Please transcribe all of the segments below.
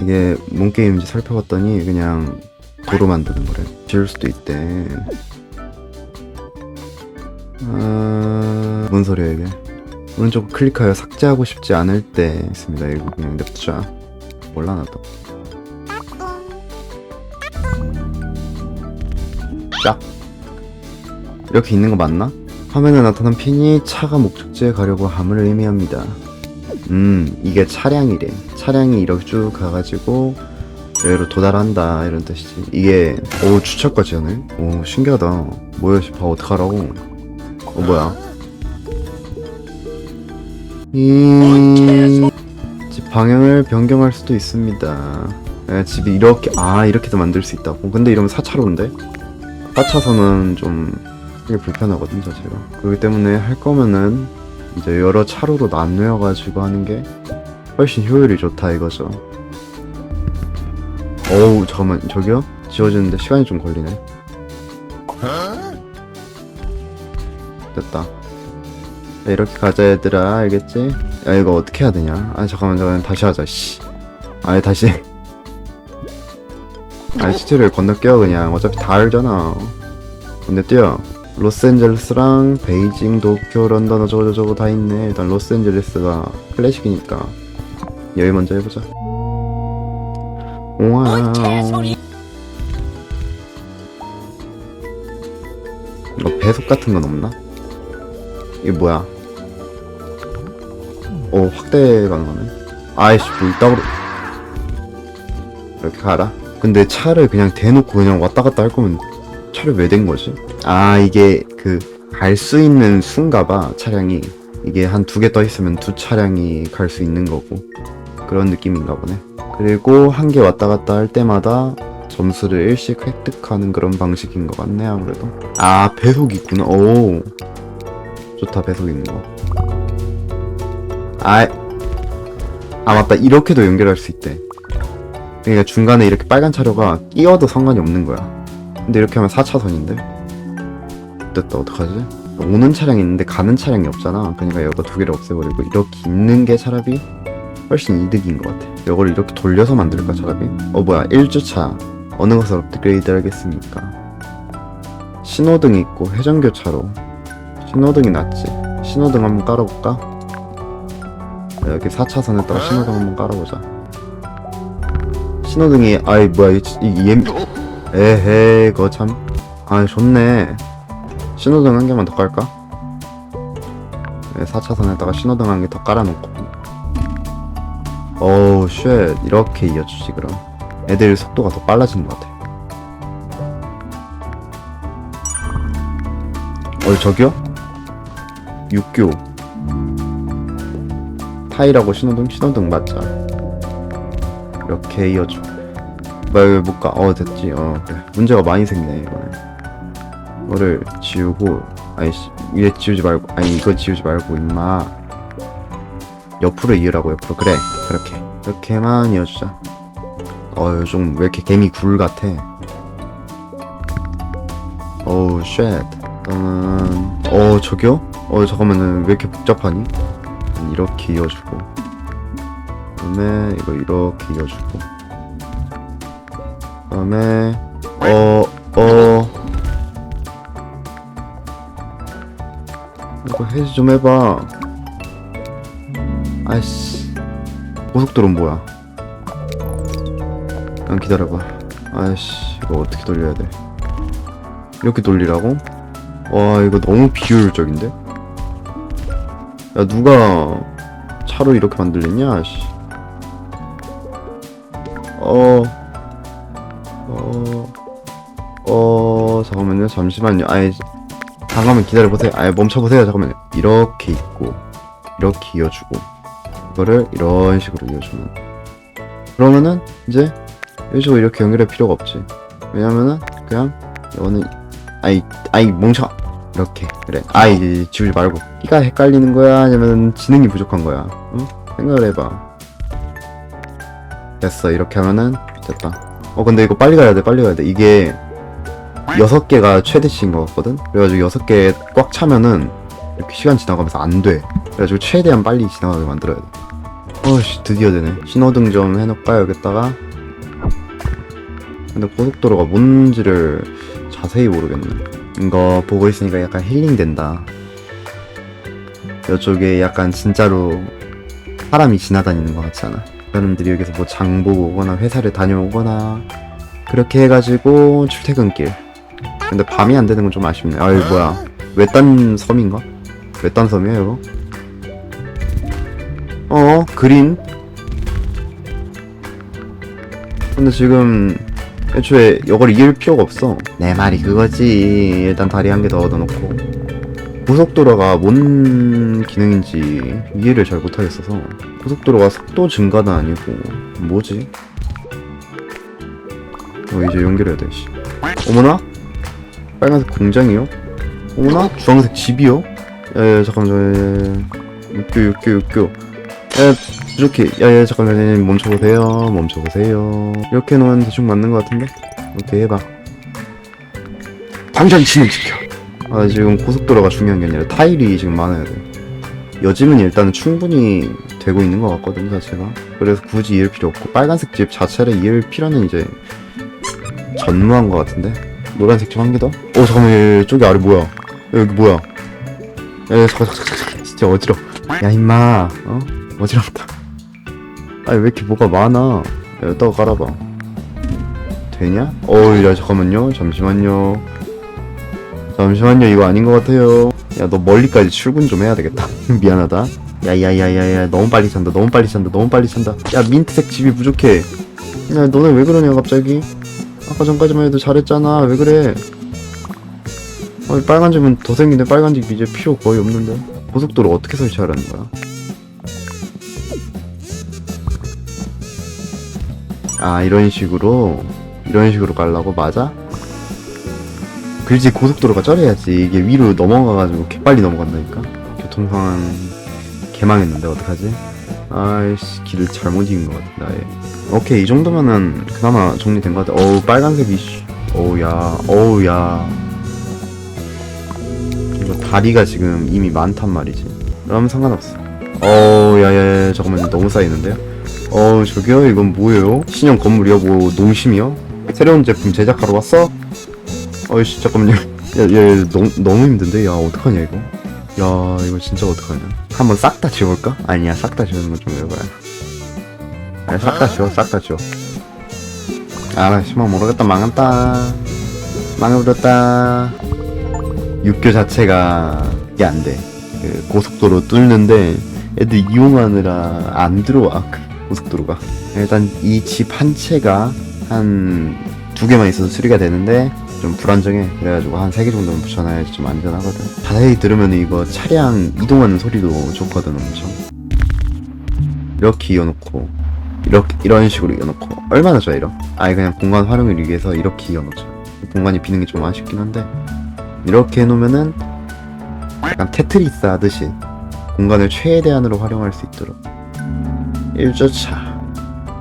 이게 뭔 게임인지 살펴봤더니 그냥 도로 만드는 거래. 지울 수도 있대. 아, 뭔 소리야 이게? 오른쪽 클릭하여 삭제하고 싶지 않을 때 있습니다. 이거 그냥 냅두자. 몰라 나도. 짝. 이렇게 있는 거 맞나? 화면에 나타난 핀이 차가 목적지에 가려고 함을 의미합니다. 음, 이게 차량이래. 차량이 이렇게 쭉 가가지고 여기로 도달한다 이런 뜻이지. 이게 오 주차까지 하네. 오 신기하다. 뭐야, 씨, 봐 어떡하라고. 어 뭐야? 이... 집 방향을 변경할 수도 있습니다. 예, 집이 이렇게 아 이렇게도 만들 수 있다고. 근데 이러면 4차로인데? 4차선은 좀 이게 불편하거든 자체가. 그렇기 때문에 할 거면은 이제 여러 차로로 나누어 가지고 하는 게 훨씬 효율이 좋다 이거죠. 어우 잠깐만 저기요? 지워지는데 시간이 좀 걸리네. 됐다. 자, 이렇게 가자 얘들아 알겠지? 야 이거 어떻게 해야 되냐? 아 잠깐만 잠깐만 다시 하자 씨. 아니 다시. 아니 시티를 건너뛰어 그냥 어차피 다 알잖아. 건너뛰어. 로스앤젤레스랑 베이징, 도쿄, 런던 어쩌고 저쩌고 다 있네. 일단 로스앤젤레스가 클래식이니까 여기 먼저 해보자. 우와. 이거 배속 같은 건 없나? 이게 뭐야? 오 확대 가능하네. 아이씨 뭐 이따구로 이렇게 가라. 근데 차를 그냥 대놓고 그냥 왔다 갔다 할 거면 차를 왜된 거지? 아 이게 그 갈 수 있는 수인가봐 차량이 이게 한 두 개 떠 있으면 두 차량이 갈 수 있는 거고 그런 느낌인가 보네. 그리고 한 개 왔다 갔다 할 때마다 점수를 일씩 획득하는 그런 방식인 것 같네 아무래도. 아 배속 있구나. 오 좋다 배속 있는 거. 아, 아 맞다 이렇게도 연결할 수 있대. 그러니까 중간에 이렇게 빨간 차로가 끼어도 상관이 없는 거야. 근데 이렇게 하면 4차선인데? 됐다 어떡하지? 오는 차량이 있는데 가는 차량이 없잖아. 그러니까 이거 두 개를 없애버리고 이렇게 있는 게 차라리 훨씬 이득인 것 같아. 이걸 이렇게 돌려서 만들까 차라리? 어 뭐야 1주차 어느 것을 업그레이드 하겠습니까? 신호등이 있고 회전교차로 신호등이 낫지. 신호등 한번 깔아볼까? 여기 4차선에다가 신호등 한번 깔아보자. 신호등이 아이 뭐야 이, 이, 이 엠... 에헤 그거 참... 아 좋네 신호등 한 개만 더 깔까? 네, 4차선에다가 신호등 한 개 더 깔아놓고. 어우 쉣. 이렇게 이어주지 그럼. 애들 속도가 더 빨라지는 것 같아. 어 저기요? 육교. 타이라고 신호등? 신호등 맞자 이렇게 이어주고 왜못 가? 어 됐지. 어 그래. 문제가 많이 생기네 이거는 이거를 지우고 씨, 위에 지우지 말고 아니 이거 지우지 말고 임마. 옆으로 이으라고 옆으로. 그래 그렇게. 이렇게만 이어주자. 어유 좀왜 이렇게 개미 굴 같아? 어우 쉣. 일단은 어 저기요? 어 잠깐만은 왜 이렇게 복잡하니? 이렇게 이어주고. 그다음에 이거 이렇게 이어주고. 그다음에 어어. 이 거 해지 좀 해봐. 아이씨. 고속도로는 뭐야? 그냥 기다려봐. 아이씨 이거 어떻게 돌려야 돼? 이렇게 돌리라고? 와 이거 너무 비효율적인데? 야 누가 차로 이렇게 만들랬냐 씨. 어... 어... 어... 잠깐만요. 잠시만요. 아이 잠깐만 기다려보세요. 아이 멈춰보세요. 잠깐만요. 이렇게 있고 이렇게 이어주고 이거를 이런 식으로 이어주면. 그러면은 이제 이런 식으로 이렇게 연결할 필요가 없지. 왜냐면은 그냥 이거는 아이 아이 멍청 이렇게. 그래. 아이 지우지 말고. 끼가 헷갈리는 거야? 아니면 지능이 부족한 거야? 응? 생각을 해봐. 됐어. 이렇게 하면은 됐다. 어 근데 이거 빨리 가야 돼. 빨리 가야 돼. 이게 여섯 개가 최대치인 것 같거든? 그래가지고 여섯 개 꽉 차면은 이렇게 시간 지나가면서 안 돼. 그래가지고 최대한 빨리 지나가게 만들어야 돼. 어씨 드디어 되네. 신호등 좀 해놓을까 여기다가 근데 고속도로가 뭔지를 자세히 모르겠네. 이거 보고 있으니까 약간 힐링된다. 이쪽에 약간 진짜로 사람이 지나다니는 것 같지 않아? 사람들이 여기서 뭐 장 보고 오거나 회사를 다녀오거나 그렇게 해가지고 출퇴근길 근데 밤이 안 되는 건 좀 아쉽네 아이 뭐야 외딴 섬인가? 외딴 이거? 어 그린 근데 지금 애초에 이걸 이길 필요가 없어 내 말이 그거지 일단 다리 한 개 더 얻어놓고 고속도로가 뭔 기능인지 이해를 잘 못하겠어서 고속도로가 속도 증가는 아니고 뭐지? 어 이제 연결해야 돼 씨. 어머나? 빨간색 공장이요? 어머나? 주황색 집이요? 야야 잠깐만 저 육교 육교 육교 야 이렇게 야야 잠깐만 멈춰보세요 멈춰보세요 이렇게 놓으면 대충 맞는 것 같은데? 오케이 해봐 당장 진행시켜 아 지금 고속도로가 중요한 게 아니라 타일이 지금 많아야 돼 여짐은 일단은 충분히 되고 있는 것 같거든 자체가 그래서 굳이 이을 필요 없고 빨간색 집 자체를 이을 필요는 이제 전무한 것 같은데 노란색 집한개 더? 어 잠깐만 저기 아래 뭐야? 야, 여기 뭐야? 야, 야 잠깐 잠깐 진짜 어지러 야 임마 어? 어지럽다. 아니 왜 이렇게 뭐가 많아? 야 여기다가 깔아봐. 되냐? 어우 야 잠깐만요. 잠시만요. 잠시만요. 이거 아닌 것 같아요. 야 너 멀리까지 출근 좀 해야 되겠다. 미안하다. 야야야야야 너무 빨리 찬다. 너무 빨리 찬다. 너무 빨리 찬다. 야 민트색 집이 부족해. 야 너네 왜 그러냐 갑자기 아까 전까지만 해도 잘했잖아. 왜 그래? 어, 빨간 집은 더 생긴데 빨간 집 이제 필요 거의 없는데. 고속도로 어떻게 설치하라는 거야? 아 이런 식으로? 이런 식으로 깔라고? 맞아? 그렇지 고속도로가 쩔어야지. 이게 위로 넘어가가지고 개빨리 넘어간다니까? 교통 상황 개망했는데 어떡하지? 아이씨 길을 잘못 이은 것 같은데 아예 오케이 이 정도면은 그나마 정리된 것 같아 어우 빨간색이 씨 어우야 어우야 이거 다리가 지금 이미 많단 말이지 그러면 상관없어 어우 야야야 잠깐만 너무 쌓이는데요? 어우 저기요 이건 뭐예요? 신형 건물이요? 뭐 농심이요? 새로운 제품 제작하러 왔어? 어이씨 잠깐만요 야야 너무, 너무 힘든데? 야 어떡하냐 이거 야 이거 진짜 어떡하냐 한번 싹 다 지워볼까? 아니야 싹 다 지우는 건좀 아니 싹다 지워 싹다 지워. 아나 심한 모르겠다. 망했다. 망해버렸다. 육교 자체가 이게 안돼. 그 고속도로 뚫는데 애들 이용하느라 안 들어와 그 고속도로가. 일단 이 집 한 채가 한 두 개만 있어도 수리가 되는데 좀 불안정해. 그래가지고 한 세 개 정도는 붙여놔야지 좀 안전하거든. 자세히 들으면 이거 차량 이동하는 소리도 좋거든 엄청. 이렇게 이어놓고 이렇게 이런 식으로 이어놓고 얼마나 좋아 이러 아예 그냥 공간 활용을 위해서 이렇게 이어놓자. 공간이 비는 게 좀 아쉽긴 한데. 이렇게 해놓으면은 약간 테트리스 하듯이 공간을 최대한으로 활용할 수 있도록. 1조차.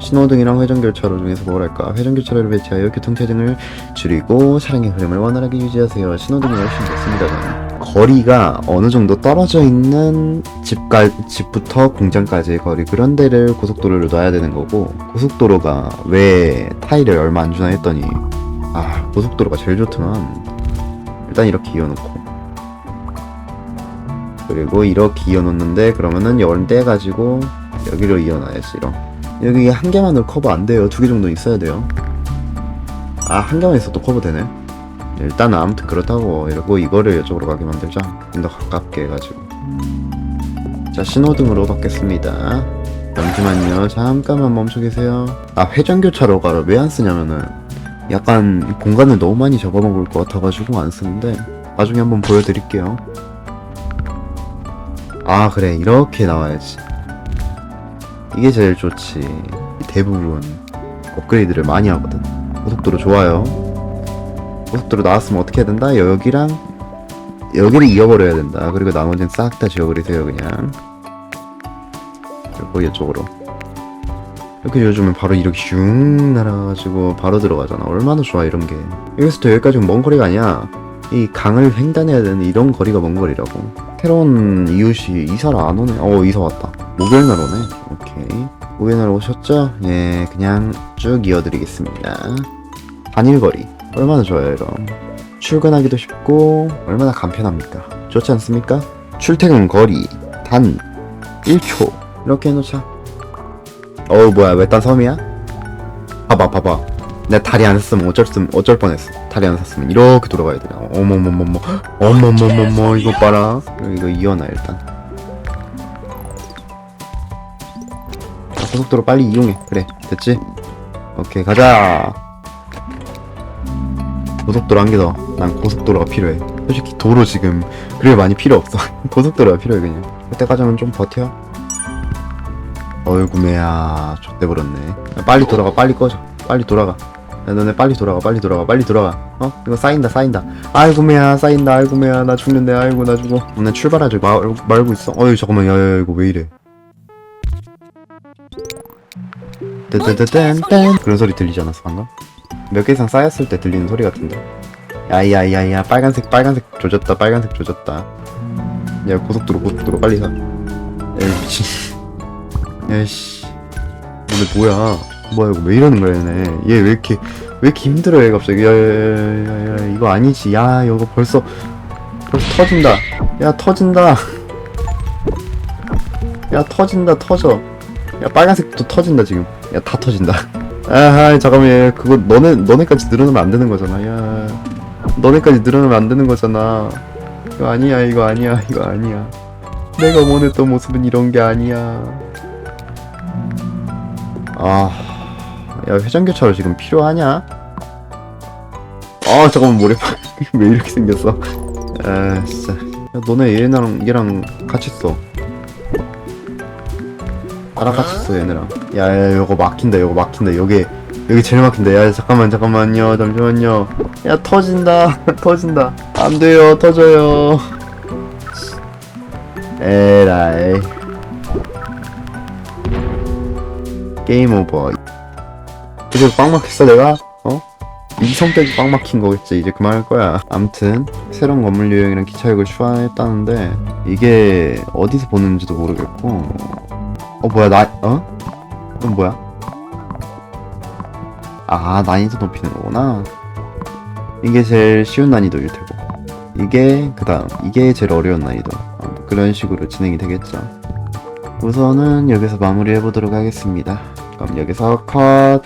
신호등이랑 회전교차로 중에서 뭐랄까? 회전교차로를 배치하여 교통체증을 줄이고 차량의 흐름을 원활하게 유지하세요. 신호등이 훨씬 좋습니다 저는 거리가 어느 정도 떨어져 있는 집까 집부터 공장까지의 거리 그런 데를 고속도로를 놔야 되는 거고 고속도로가 왜 타일을 얼마 안 주나 했더니 아 고속도로가 제일 좋더만. 일단 이렇게 이어놓고. 그리고 이렇게 이어놓는데 그러면은 열대 가지고 여기로 이어놔야지 이런. 여기 한 개만으로 커버 안 돼요. 두 개 정도 있어야 돼요. 아 한 개만 있어도 커버 되네 일단 아무튼 그렇다고 이러고 이거를 이쪽으로 가게 만들자. 좀 더 가깝게 해가지고. 자 신호등으로 받겠습니다. 잠시만요. 잠깐만 멈춰 계세요. 아 회전교차로가 왜안 쓰냐면은 약간 공간을 너무 많이 잡아먹을 것 같아가지고 안 쓰는데 나중에 한번 보여드릴게요. 아 그래. 이렇게 나와야지. 이게 제일 좋지. 대부분 업그레이드를 많이 하거든. 고속도로 좋아요 고속도로 나왔으면 어떻게 해야 된다? 여기랑 여기를 이어버려야 된다. 그리고 나머지는 싹 다 지워버리세요 그냥. 그리고 이쪽으로. 이렇게 요즘은 바로 이렇게 슝 날아가지고 바로 들어가잖아. 얼마나 좋아 이런 게. 여기서부터 여기까지는 먼 거리가 아니야. 이 강을 횡단해야 되는 이런 거리가 먼 거리라고. 새로운 이웃이 이사를 안 오네. 어 이사 왔다. 목요일 날 오네. 오케이. 목요일 날 오셨죠? 예 그냥 쭉 이어드리겠습니다. 단일 거리 얼마나 좋아요 이런 출근하기도 쉽고 얼마나 간편합니까? 좋지 않습니까? 출퇴근 거리 단 1초. 이렇게 해놓자. 어우 뭐야 외딴 섬이야? 봐봐 봐봐. 내가 다리 안 샀으면 어쩔 수 어쩔 뻔했어. 다리 안 샀으면. 이렇게 돌아가야 돼 어머머머머. 어머머머머 이거 봐라. 이거 이어놔 일단. 아, 고속도로 빨리 이용해. 그래 됐지? 오케이 가자 고속도로 한 개 더. 난 고속도로가 필요해. 솔직히 도로 지금 그렇게 많이 필요 없어. 고속도로가 필요해 그냥. 그때까지는 좀 버텨. 어이구 매야. 좆대 버렸네. 야, 빨리 돌아가. 빨리 꺼져. 빨리 돌아가. 야 너네 빨리 돌아가. 빨리 돌아가. 빨리 돌아가. 어? 이거 쌓인다 쌓인다. 아이고 매야. 쌓인다. 아이고 매야. 나 죽는데. 아이고 나 죽어. 오늘 출발하지 말, 말고 있어. 어이 잠깐만. 야야 이거 왜 이래? 떼떼떼떼 그런 소리 들리지 않았어 방금? 몇 개 이상 쌓였을 때 들리는 소리 같은데. 야야야야 빨간색 빨간색 조졌다 빨간색 조졌다. 야 고속도로 고속도로 빨리 사. 에이 미친 야씨. 근데 뭐야? 뭐야 이거 왜 이러는 거야 얘네? 얘 왜 이렇게 왜 이렇게 힘들어 얘 갑자기? 야야야야 이거 아니지. 야 이거 벌써 벌써 터진다. 야 터진다. 야 터진다 터져. 야 빨간색도 터진다 지금. 야 다 터진다 아하 잠깐만 얘 그거 너네 너네까지 늘어나면 안 되는 거잖아 야 너네까지 늘어나면 안 되는 거잖아 이거 아니야 이거 아니야 이거 아니야 내가 원했던 모습은 이런 게 아니야 아, 야 회전교차로 지금 필요하냐? 아 잠깐만 머리 왜 이렇게 생겼어? 아 진짜. 야 너네 얘랑 얘랑 같이 써. 써 얘네랑. 야야 이거 막힌다 이거 막힌다 여기 여기 제일 막힌다. 야 잠깐만 잠깐만요 잠시만요. 야 터진다 터진다. 안 돼요 터져요. 에라이. 게임 오버. 이제 꽉 막혔어 내가? 어? 이 성격이 꽉 막힌 거겠지 이제 그만할 거야 암튼 새로운 건물 유형이랑 기차역을 추가했다는데 이게 어디서 보는지도 모르겠고 어 뭐야 나 어? 이건 뭐야? 아 난이도 높이는 거구나. 이게 제일 쉬운 난이도일 테고. 이게 그 다음 이게 제일 어려운 난이도. 어, 뭐 그런 식으로 진행이 되겠죠. 우선은 여기서 마무리 해 보도록 하겠습니다. 그럼 여기서 컷